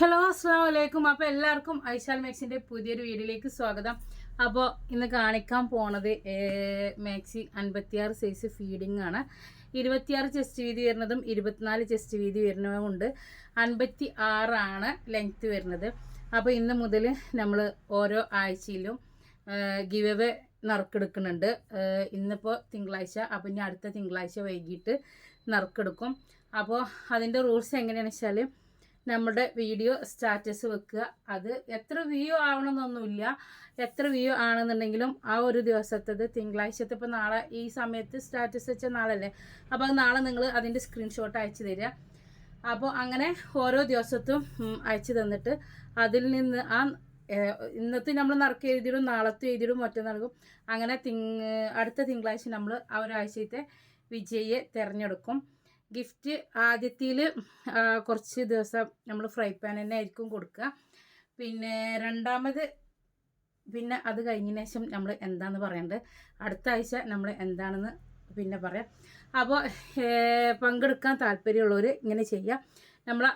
Hello അസ്സാം വലൈക്കും അപ്പോൾ എല്ലാവർക്കും ഐശാൽ മാക്സിന്റെ പുതിയൊരു വീഡിയോയിലേക്ക് സ്വാഗതം. അപ്പോൾ ഇന്ന് കാണിക്കാൻ പോണത് മാക്സി അൻപത്തിയാറ് സൈസ് ഫീഡിംഗ് ആണ്. ഇരുപത്തിയാറ് ചെസ്റ്റ് വീതി വരുന്നതും ഇരുപത്തിനാല് ചെസ്റ്റ് വീതി വരുന്നതുമുണ്ട് അൻപത്തി ആറാണ് ലെങ്ത്ത് വരുന്നത്. അപ്പോൾ ഇന്ന് മുതൽ നമ്മൾ ഓരോ ആഴ്ചയിലും ഗിവ് എവേ നറുക്കെടുക്കുന്നുണ്ട്. ഇന്നിപ്പോൾ തിങ്കളാഴ്ച അപ്പോൾ ഇനി അടുത്ത തിങ്കളാഴ്ച വൈകിട്ട് നറുക്കെടുക്കും. അപ്പോൾ അതിന്റെ റൂൾസ് എങ്ങനെയാണെന്ന് വെച്ചാൽ നമ്മുടെ വീഡിയോ സ്റ്റാറ്റസ് വെക്കുക. അത് എത്ര വ്യൂ ആവണമെന്നൊന്നുമില്ല. എത്ര വ്യൂ ആണെന്നുണ്ടെങ്കിലും ആ ഒരു ദിവസത്തത് തിങ്കളാഴ്ചത്തെ ഇപ്പോൾ നാളെ ഈ സമയത്ത് സ്റ്റാറ്റസ് വെച്ച നാളല്ലേ? അപ്പോൾ അത് നാളെ നിങ്ങൾ അതിന്റെ സ്ക്രീൻഷോട്ട് അയച്ചു തരിക. അപ്പോൾ അങ്ങനെ ഓരോ ദിവസത്തും അയച്ചു തന്നിട്ട് അതിൽ നിന്ന് ആ ഇന്നത്തെ നമ്മൾ നറുക്ക് എഴുതിയിടും നാളത്തെ എഴുതിയിടും മറ്റന്നാൾക്കും അങ്ങനെ തിങ് അടുത്ത തിങ്കളാഴ്ച നമ്മൾ ആ ഒരാഴ്ചത്തെ വിജയിയെ തിരഞ്ഞെടുക്കും. ഗിഫ്റ്റ് ആദ്യത്തിൽ കുറച്ച് ദിവസം നമ്മൾ ഫ്രൈ പാൻ തന്നെ ആയിരിക്കും കൊടുക്കുക. പിന്നെ രണ്ടാമത് പിന്നെ അത് കഴിഞ്ഞതിന് ശേഷം നമ്മൾ എന്താന്ന് പറയേണ്ടത് അടുത്ത ആഴ്ച നമ്മൾ എന്താണെന്ന് പിന്നെ പറയാം. അപ്പോൾ പങ്കെടുക്കാൻ താല്പര്യമുള്ളവർ ഇങ്ങനെ ചെയ്യാം. നമ്മൾ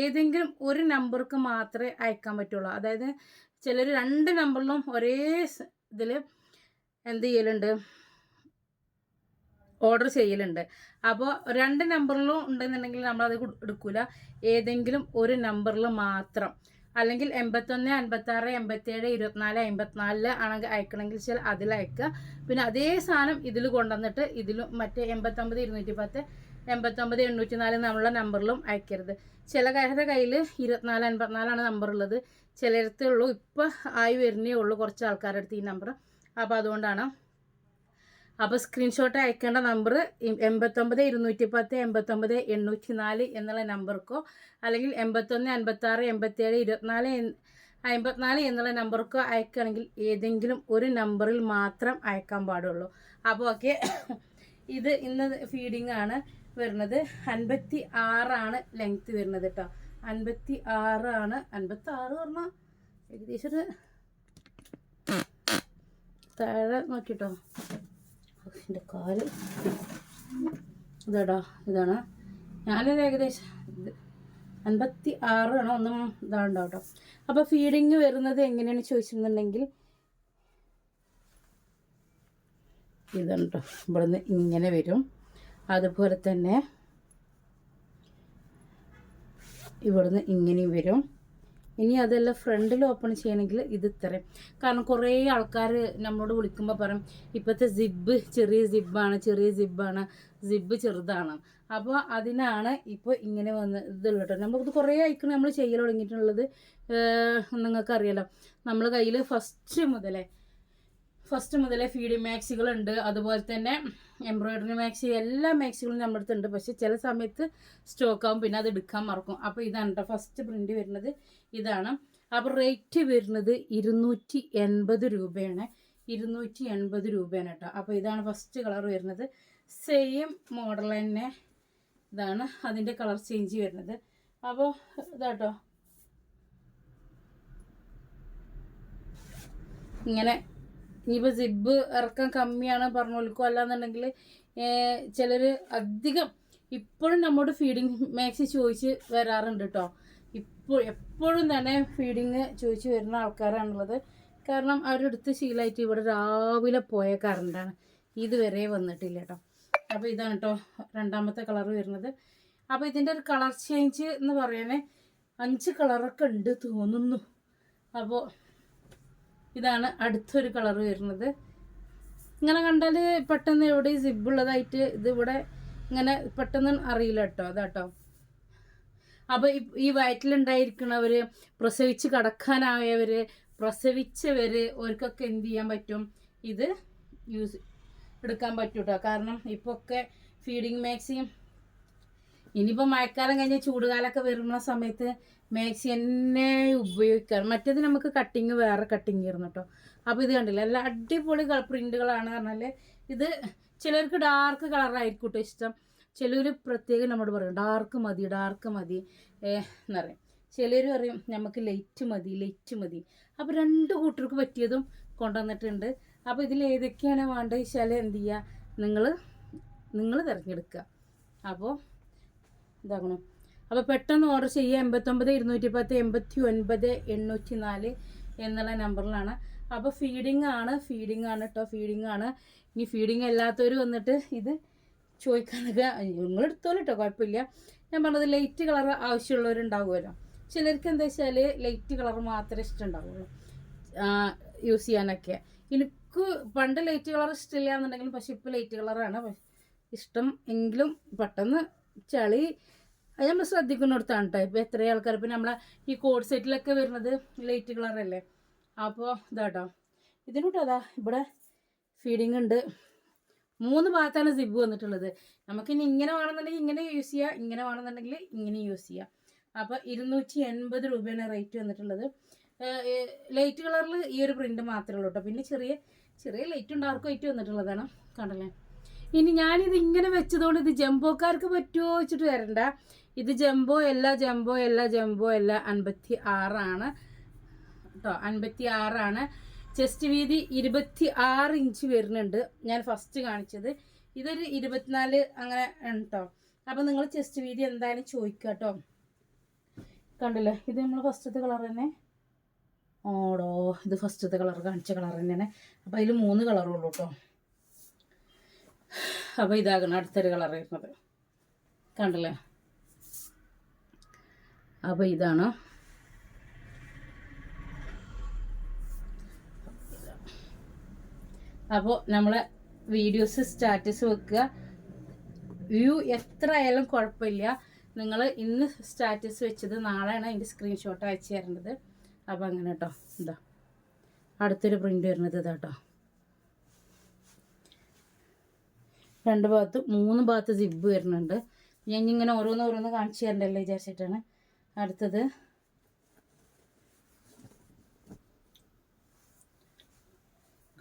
ഏതെങ്കിലും ഒരു നമ്പർക്ക് മാത്രമേ അയക്കാൻ പറ്റുള്ളൂ. അതായത് ചിലർ രണ്ട് നമ്പറിലും ഒരേ ഇതിൽ എന്ത് ചെയ്യലുണ്ട്? ഓർഡർ ചെയ്യലുണ്ട്. അപ്പോൾ രണ്ട് നമ്പറിലും ഉണ്ടെന്നുണ്ടെങ്കിൽ നമ്മളത് എടുക്കില്ല എടുക്കൂല. ഏതെങ്കിലും ഒരു നമ്പറിൽ മാത്രം. അല്ലെങ്കിൽ എൺപത്തൊന്ന് അൻപത്താറ് എൺപത്തേഴ് ഇരുപത്തിനാല് അമ്പത്തിനാലിൽ ആണെങ്കിൽ അയക്കണമെങ്കിൽ ചില അതിൽ അയക്കുക. പിന്നെ അതേ സാധനം ഇതിൽ കൊണ്ടുവന്നിട്ട് ഇതിലും മറ്റേ എൺപത്തൊമ്പത് ഇരുന്നൂറ്റി പത്ത് എൺപത്തൊമ്പത് എണ്ണൂറ്റി നാല് നമ്മളുടെ നമ്പറിലും അയക്കരുത്. ചില കാരുടെ കയ്യിൽ ഇരുപത്തിനാല് അൻപത്തിനാലാണ് നമ്പർ ഉള്ളത്. ചിലരത്തേ ഉള്ളൂ. ഇപ്പോൾ ആയി വരുന്നേ ഉള്ളൂ കുറച്ച് ആൾക്കാരുടെ അടുത്ത് ഈ നമ്പർ അപ്പോൾ അതുകൊണ്ടാണ് അപ്പോൾ സ്ക്രീൻഷോട്ട് അയക്കേണ്ട നമ്പർ എൺപത്തൊമ്പത് ഇരുന്നൂറ്റി പത്ത് എൺപത്തൊമ്പത് എണ്ണൂറ്റി നാല് എന്നുള്ള നമ്പർക്കോ അല്ലെങ്കിൽ എൺപത്തൊന്ന് അൻപത്താറ് എൺപത്തേഴ് ഇരുപത്തിനാല് അമ്പത്തിനാല് എന്നുള്ള നമ്പർക്കോ അയക്കുകയാണെങ്കിൽ ഏതെങ്കിലും ഒരു നമ്പറിൽ മാത്രം അയക്കാൻ പാടുള്ളൂ. അപ്പോൾ ഓക്കെ ഇത് ഇന്ന് ഫീഡിംഗ് ആണ് വരുന്നത്. അൻപത്തി ആറാണ് ലെങ്ത്ത് വരുന്നത് കേട്ടോ അൻപത്തി ആറാണ് അൻപത്തി ആറ് പറഞ്ഞാൽ ഏകദേശം താഴെ നോക്കിട്ടോ. എന്റെ കാൽ. ഇതാടാ ഇതാണ്. ഞാനൊരു ഏകദേശം അൻപത്തി ആറാണ് ഒന്നും ഇതാണ്ടാവും കേട്ടോ അപ്പോൾ ഫീഡിങ് വരുന്നത് എങ്ങനെയാണ് ചോദിച്ചിട്ടുണ്ടെങ്കിൽ ഇതാണ് കേട്ടോ ഇവിടുന്ന് ഇങ്ങനെ വരും. അതുപോലെ തന്നെ ഇവിടുന്ന് ഇങ്ങനെയും വരും. ഇനി അതെല്ലാം ഫ്രണ്ടിൽ ഓപ്പൺ ചെയ്യണമെങ്കിൽ ഇത് ഇത്രയും. കാരണം കുറേ ആൾക്കാർ നമ്മളോട് വിളിക്കുമ്പോൾ പറയും ഇപ്പോഴത്തെ സിബ്ബ് ചെറിയ സിബ്ബാണ് ചെറിയ സിബ്ബാണ് സിബ്ബ് ചെറുതാണ്. അപ്പോൾ അതിനാണ് ഇപ്പോൾ ഇങ്ങനെ വന്ന് ഇതുള്ളത് കേട്ടോ നമുക്കിത് കുറേ ആയിക്കണം നമ്മൾ ചെയ്യൽ തുടങ്ങിയിട്ടുള്ളത് നിങ്ങൾക്കറിയാലോ. നമ്മൾ കയ്യിൽ ഫസ്റ്റ് മുതലേ ഫസ്റ്റ് മുതലേ ഫീഡി മാക്സികളുണ്ട് അതുപോലെ തന്നെ എംബ്രോയിഡറി മാക്സി എല്ലാ മാക്സികളും നമ്മുടെ അടുത്തുണ്ട്. പക്ഷെ ചില സമയത്ത് സ്റ്റോക്ക് ആവും പിന്നെ അത് എടുക്കാൻ മറക്കും. അപ്പോൾ ഇതാണ് ഫസ്റ്റ് പ്രിന്റ് വരുന്നത്. ഇതാണ്. അപ്പോൾ റേറ്റ് വരുന്നത് ഇരുന്നൂറ്റി എൺപത് രൂപയാണ്. ഇരുന്നൂറ്റി എൺപത് രൂപയാണ് കേട്ടോ അപ്പോൾ ഇതാണ് ഫസ്റ്റ് കളർ വരുന്നത്. സെയിം മോഡൽ തന്നെ ഇതാണ് അതിന്റെ കളർ ചേഞ്ച് വരുന്നത്. അപ്പോൾ ഇതാട്ടോ ഇങ്ങനെ ഇനിയിപ്പോൾ സിബ് ഇറക്കം കമ്മിയാണ് പറഞ്ഞോൽക്കോ അല്ലാന്നുണ്ടെങ്കിൽ ചിലർ അധികം ഇപ്പോഴും നമ്മോട് ഫീഡിങ് മാക്സി ചോദിച്ച് വരാറുണ്ട് കേട്ടോ ഇപ്പോൾ എപ്പോഴും തന്നെ ഫീഡിങ് ചോദിച്ച് വരുന്ന ആൾക്കാരാണുള്ളത്. കാരണം അവരെടുത്ത് ശീലമായിട്ട് ഇവിടെ രാവിലെ പോയ കറണ്ടാണ് ഇതുവരെ വന്നിട്ടില്ല കേട്ടോ അപ്പോൾ ഇതാണ് കേട്ടോ രണ്ടാമത്തെ കളർ വരുന്നത്. അപ്പോൾ ഇതിന്റെ ഒരു കളർ ചേഞ്ച് എന്ന് പറയാനേ അഞ്ച് കളറൊക്കെ ഉണ്ട് തോന്നുന്നു. അപ്പോൾ ഇതാണ് അടുത്തൊരു കളർ വരുന്നത്. ഇങ്ങനെ കണ്ടാൽ പെട്ടെന്ന് എവിടെ സിബ് ഉള്ളതായിട്ട് ഇത് ഇങ്ങനെ പെട്ടെന്ന് അറിയില്ല കേട്ടോ അതാട്ടോ അപ്പോൾ ഈ വയറ്റിലുണ്ടായിരിക്കണവർ പ്രസവിച്ച് കടക്കാനായവർ പ്രസവിച്ചവർ അവർക്കൊക്കെ എന്ത് ചെയ്യാൻ പറ്റും? ഇത് യൂസ് എടുക്കാൻ പറ്റൂട്ടോ. കാരണം ഇപ്പോൾ ഒക്കെ ഫീഡിങ് മാക്സിയും ഇനിയിപ്പോൾ മഴക്കാലം കഴിഞ്ഞ് ചൂടുകാലമൊക്കെ വരുന്ന സമയത്ത് മാക്സി തന്നെ ഉപയോഗിക്കാറ് മറ്റേത് നമുക്ക് കട്ടിങ് വേറെ കട്ടിങ് ആയിരുന്നു കേട്ടോ അപ്പോൾ ഇത് കണ്ടില്ല? നല്ല അടിപൊളി പ്രിന്റുകളാണ് പറഞ്ഞാൽ ഇത് ചിലർക്ക് ഡാർക്ക് കളറായിരിക്കും കേട്ടോ ഇഷ്ടം. ചിലർ പ്രത്യേകം നമ്മോട് പറയും ഡാർക്ക് മതി ഡാർക്ക് മതി. എന്ന് പറയും. ചിലർ പറയും നമുക്ക് ലൈറ്റ് മതി ലൈറ്റ് മതി. അപ്പോൾ രണ്ട് കൂട്ടർക്ക് പറ്റിയതും കൊണ്ടുവന്നിട്ടുണ്ട്. അപ്പോൾ ഇതിൽ ഏതൊക്കെയാണ് വേണ്ടത് വെച്ചാൽ എന്ത് ചെയ്യുക നിങ്ങൾ നിങ്ങൾ തിരഞ്ഞെടുക്കുക. അപ്പോൾ ഇതാകണം അപ്പോൾ പെട്ടെന്ന് ഓർഡർ ചെയ്യുക എൺപത്തൊമ്പത് ഇരുന്നൂറ്റി പത്ത് എൺപത്തി ഒൻപത് എണ്ണൂറ്റി നാല് എന്നുള്ള നമ്പറിലാണ് അപ്പോൾ ഫീഡിങ് ആണ് ഫീഡിങ് ആണ് കേട്ടോ ഫീഡിങ് ആണ്. ഇനി ഫീഡിങ് അല്ലാത്തവർ വന്നിട്ട് ഇത് ചോദിക്കാനൊക്കെ നിങ്ങൾ എടുത്തോളൂ കേട്ടോ കുഴപ്പമില്ല ഞാൻ പറഞ്ഞത് ലൈറ്റ് കളർ ആവശ്യമുള്ളവരുണ്ടാവുമല്ലോ. ചിലർക്ക് എന്താ വെച്ചാൽ ലൈറ്റ് കളർ മാത്രമേ ഇഷ്ടമുണ്ടാവുള്ളൂ യൂസ് ചെയ്യാനൊക്കെ. എനിക്ക് പണ്ട് ലൈറ്റ് കളർ ഇഷ്ടമില്ല എന്നുണ്ടെങ്കിലും പക്ഷേ ഇപ്പോൾ ലൈറ്റ് കളറാണ് ഇഷ്ടം എങ്കിലും പെട്ടെന്ന് ചളി അത് നമ്മൾ ശ്രദ്ധിക്കുന്നിടത്താണ് കേട്ടോ ഇപ്പോൾ എത്ര ആൾക്കാർ ഇപ്പം നമ്മളെ ഈ കോഡ് സെറ്റിലൊക്കെ വരുന്നത് ലൈറ്റ് കളറല്ലേ അപ്പോൾ ഇതാട്ടോ ഇതിനോട്ട് അതാ ഇവിടെ ഫീഡിങ് ഉണ്ട്. മൂന്ന് ഭാഗത്താണ് സിബ് വന്നിട്ടുള്ളത്. നമുക്കിനി ഇങ്ങനെ വേണമെന്നുണ്ടെങ്കിൽ ഇങ്ങനെ യൂസ് ചെയ്യാം ഇങ്ങനെ വേണമെന്നുണ്ടെങ്കിൽ ഇങ്ങനെ യൂസ് ചെയ്യാം. അപ്പോൾ ഇരുന്നൂറ്റി എൺപത് രൂപയാണ് റേറ്റ് വന്നിട്ടുള്ളത്. ലൈറ്റ് കളറിൽ ഈ ഒരു പ്രിന്റ് മാത്രമേ ഉള്ളൂ കേട്ടോ പിന്നെ ചെറിയ ചെറിയ ലൈറ്റ് ഉണ്ട് ആർക്കും ഏറ്റവും വന്നിട്ടുള്ളതാണ്. കണ്ടല്ലേ? ഇനി ഞാനിത് ഇങ്ങനെ വെച്ചതുകൊണ്ട് ഇത് ജംബോക്കാർക്ക് പറ്റുമോ വെച്ചിട്ട് വരണ്ട. ഇത് ജംബോ അല്ല ജംബോ അല്ല ജംബോ അല്ല അൻപത്തി ആറാണ് കേട്ടോ അൻപത്തി ആറാണ് ചെസ്റ്റ് വീതി ഇരുപത്തി ആറ് ഇഞ്ച് വരുന്നുണ്ട്. ഞാൻ ഫസ്റ്റ് കാണിച്ചത്. ഇതൊരു ഇരുപത്തിനാല് അങ്ങനെ ഉണ്ടോ അപ്പം നിങ്ങൾ ചെസ്റ്റ് വീതി എന്തായാലും ചോദിക്കുക കേട്ടോ കണ്ടില്ലേ? ഇത് നമ്മൾ ഫസ്റ്റത്തെ കളർ തന്നെ. ഓടോ ഇത് ഫസ്റ്റത്തെ കളർ കാണിച്ച കളർ തന്നെയാണ്. അപ്പം അതിൽ മൂന്ന് കളറുള്ളൂ കേട്ടോ അപ്പോൾ ഇതാകണം അടുത്തൊരു കളർ വരുന്നത്. കണ്ടല്ലേ? അപ്പോൾ ഇതാണ്? അപ്പോൾ നമ്മളെ വീഡിയോസ് സ്റ്റാറ്റസ് വെക്കുക. വ്യൂ എത്ര ആയാലും കുഴപ്പമില്ല. നിങ്ങൾ ഇന്ന് സ്റ്റാറ്റസ് വെച്ചത് നാളെയാണ് അതിന്റെ സ്ക്രീൻഷോട്ട് അയച്ചു തരേണ്ടത്. അപ്പോൾ അങ്ങനെ കേട്ടോ എന്താ അടുത്തൊരു പ്രിന്റ് വരുന്നത് ഇതാ കേട്ടോ രണ്ട് ഭാഗത്ത് മൂന്ന് ഭാഗത്ത് സിബ് വരുന്നുണ്ട്. ഞാൻ ഇങ്ങനെ ഓരോന്ന് ഓരോന്ന് കാണിച്ചു തരണ്ടല്ലോ വിചാരിച്ചിട്ടാണ്. അടുത്തത്.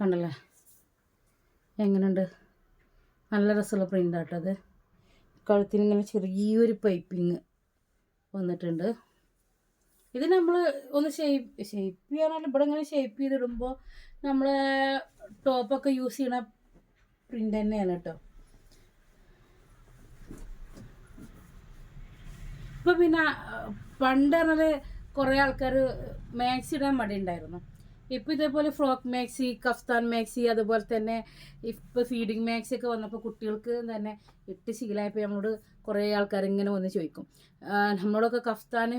കണ്ടല്ലേ? എങ്ങനെയുണ്ട്? നല്ല രസമുള്ള പ്രിന്റ് ആട്ടോ അത്. കഴുത്തിന് ഇങ്ങനെ ചെറിയൊരു പൈപ്പിങ് വന്നിട്ടുണ്ട്. ഇത് നമ്മൾ ഒന്ന് ഷേപ്പ് ഷേപ്പ് ചെയ്യാറുണ്ട് ഇവിടെ ഇങ്ങനെ ഷേപ്പ് ചെയ്തിടുമ്പോൾ നമ്മൾ ടോപ്പൊക്കെ യൂസ് ചെയ്യണ പ്രിന്റ് തന്നെയാണ് കേട്ടോ. ഇപ്പം പിന്നെ പണ്ട് പറഞ്ഞാൽ കുറേ ആൾക്കാർ മാക്സി ഇടാൻ മടി ഉണ്ടായിരുന്നു ഇപ്പം ഇതേപോലെ ഫ്രോക്ക് മാക്സി കഫ്താൻ മാക്സി അതുപോലെ തന്നെ ഇപ്പം ഫീഡിങ് മാക്സി ഒക്കെ വന്നപ്പോൾ കുട്ടികൾക്ക് തന്നെ ഇട്ട് ശീലമായപ്പോൾ നമ്മളോട് കുറേ ആൾക്കാർ ഇങ്ങനെ വന്ന് ചോദിക്കും. നമ്മളൊക്കെ കഫ്താൻ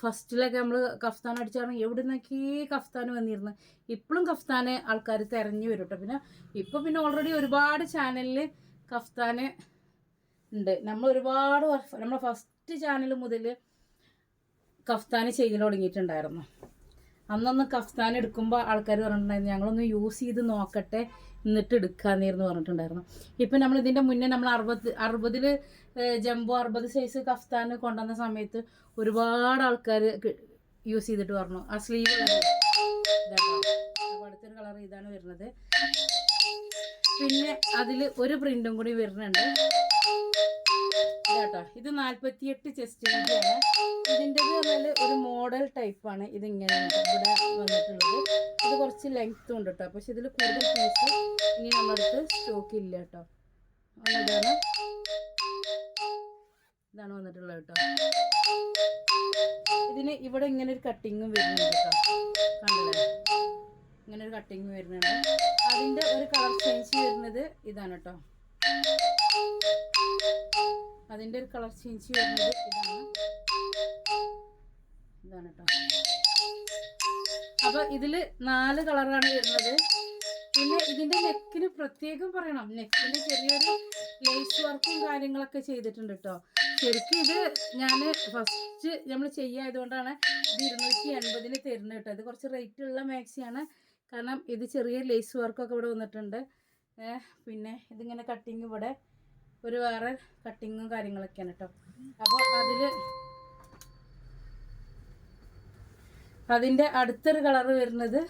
ഫസ്റ്റിലൊക്കെ നമ്മൾ കഫ്താൻ അടിച്ചാണ് എവിടെ നിന്നൊക്കെ കഫ്താൻ വന്നിരുന്നു. ഇപ്പോഴും കഫ്താൻ ആൾക്കാർ തിരഞ്ഞു വരും കേട്ടോ പിന്നെ ഇപ്പോൾ പിന്നെ ഓൾറെഡി ഒരുപാട് ചാനലിൽ കഫ്താൻ ഉണ്ട്. നമ്മൾ ഒരുപാട് നമ്മളെ ഫസ്റ്റ് ചാനൽ മുതൽ കഫ്താന് ചെയ്യൽ തുടങ്ങിയിട്ടുണ്ടായിരുന്നു. അന്നൊന്ന് കഫ്താൻ എടുക്കുമ്പോൾ ആൾക്കാർ പറഞ്ഞിട്ടുണ്ടായിരുന്നു ഞങ്ങളൊന്ന് യൂസ് ചെയ്ത് നോക്കട്ടെ എന്നിട്ട് എടുക്കാന്നിരുന്നു പറഞ്ഞിട്ടുണ്ടായിരുന്നു. ഇപ്പം നമ്മൾ ഇതിന്റെ മുന്നേ നമ്മൾ അറുപത് അറുപതിൽ ജംബോ അറുപത് സൈസ് കഫ്താൻ കൊണ്ടുവന്ന സമയത്ത് ഒരുപാട് ആൾക്കാർ യൂസ് ചെയ്തിട്ട് പറഞ്ഞു. ആ സ്ലീവ് അടുത്തൊരു കളർ ഇതാണ് വരുന്നത്. പിന്നെ അതിൽ ഒരു പ്രിന്റും കൂടി വരുന്നുണ്ട്. കേട്ടോ. ഇത് നാൽപ്പത്തിയെട്ട് ചെസ്റ്റ് ആണ്. ഇതിന്റെ പറഞ്ഞാൽ ഒരു മോഡൽ ടൈപ്പാണ് ഇതിങ്ങനെ ഇവിടെ വന്നിട്ടുള്ളത്. ഇത് കുറച്ച് ലെങ്ത്തും ഉണ്ട് കേട്ടോ. പക്ഷെ ഇതിൽ കൂടുതൽ പീസ് ഇനി നമ്മളടുത്ത് സ്റ്റോക്ക് ഇല്ല കേട്ടോ. ഇതാണ്. ഇതാണ് വന്നിട്ടുള്ളത് കേട്ടോ. ഇതിന് ഇവിടെ ഇങ്ങനെ ഒരു കട്ടിങ്ങും വരുന്നുണ്ട് കേട്ടോ. കണ്ടില്ലേ? ഇങ്ങനെ ഒരു കട്ടിങ് വരുന്നുണ്ട്. അതിന്റെ ഒരു കളർ ചേഞ്ച് വരുന്നത് ഇതാണ് കേട്ടോ. അതിന്റെ ഒരു കളർ ചേഞ്ച് വരുന്നത് ഇതാണ്. ഇതാണ് കേട്ടോ. അപ്പോൾ ഇതിൽ നാല് കളറാണ് വരുന്നത്. പിന്നെ ഇതിന്റെ നെക്കിന് പ്രത്യേകം പറയണം. നെക്കിന് ചെറിയൊരു ലേസ് വർക്കും കാര്യങ്ങളൊക്കെ ചെയ്തിട്ടുണ്ട് കേട്ടോ. ശരിക്കും ഇത് ഞാൻ ഫസ്റ്റ് നമ്മൾ ചെയ്യായതുകൊണ്ടാണ് ഇത് ഇരുന്നൂറ്റി എൺപതിന് തരുന്നത് കേട്ടോ. ഇത് കുറച്ച് റേറ്റ് ഉള്ള മാക്സിയാണ്. കാരണം ഇത് ചെറിയ ലേസ് വർക്കൊക്കെ ഇവിടെ വന്നിട്ടുണ്ട്. പിന്നെ ഇതിങ്ങനെ കട്ടിങ് ഇവിടെ ഒരു വേറെ കട്ടിങ്ങും കാര്യങ്ങളൊക്കെയാണ് കേട്ടോ അപ്പോൾ അതിൽ അതിന്റെ അടുത്തൊരു കളറ് വരുന്നത്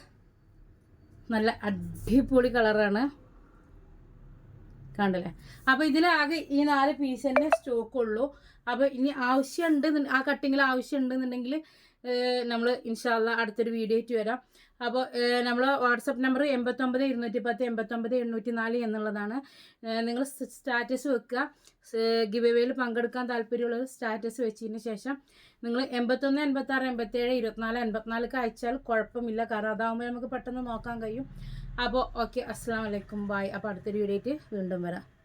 നല്ല അടിപൊളി കളറാണ് കണ്ടല്ലേ? അപ്പോൾ ഇതിലാകെ ഈ നാല് പീസ് തന്നെ സ്റ്റോക്ക് ഉള്ളൂ. അപ്പോൾ ഇനി ആവശ്യമുണ്ട് ആ കട്ടിങ്ങിൽ ആവശ്യമുണ്ടെന്നുണ്ടെങ്കിൽ നമ്മൾ ഇൻഷാല്ല അടുത്തൊരു വീഡിയോ ആയിട്ട് വരാം. അപ്പോൾ നമ്മൾ വാട്സപ്പ് നമ്പർ എൺപത്തൊമ്പത് ഇരുന്നൂറ്റി പത്ത് എൺപത്തൊമ്പത് എണ്ണൂറ്റി നാല് എന്നുള്ളതാണ് നിങ്ങൾ സ്റ്റാറ്റസ് വെക്കുക. ഗിവ് എവേയിൽ പങ്കെടുക്കാൻ താല്പര്യമുള്ളവർ സ്റ്റാറ്റസ് വെച്ചതിന് ശേഷം നിങ്ങൾ എൺപത്തൊന്ന് എൺപത്താറ് എൺപത്തേഴ് ഇരുപത്തിനാല് എൺപത്തിനാലിക്ക് അയച്ചാൽ കുഴപ്പമില്ല. കാരണം അതാകുമ്പോൾ നമുക്ക് പെട്ടെന്ന് നോക്കാൻ കഴിയും. അപ്പോൾ ഓക്കെ. അസ്സാം വലൈക്കും ബായ് അപ്പോൾ അടുത്തൊരു വീഡിയോ ആയിട്ട് വീണ്ടും വരാം.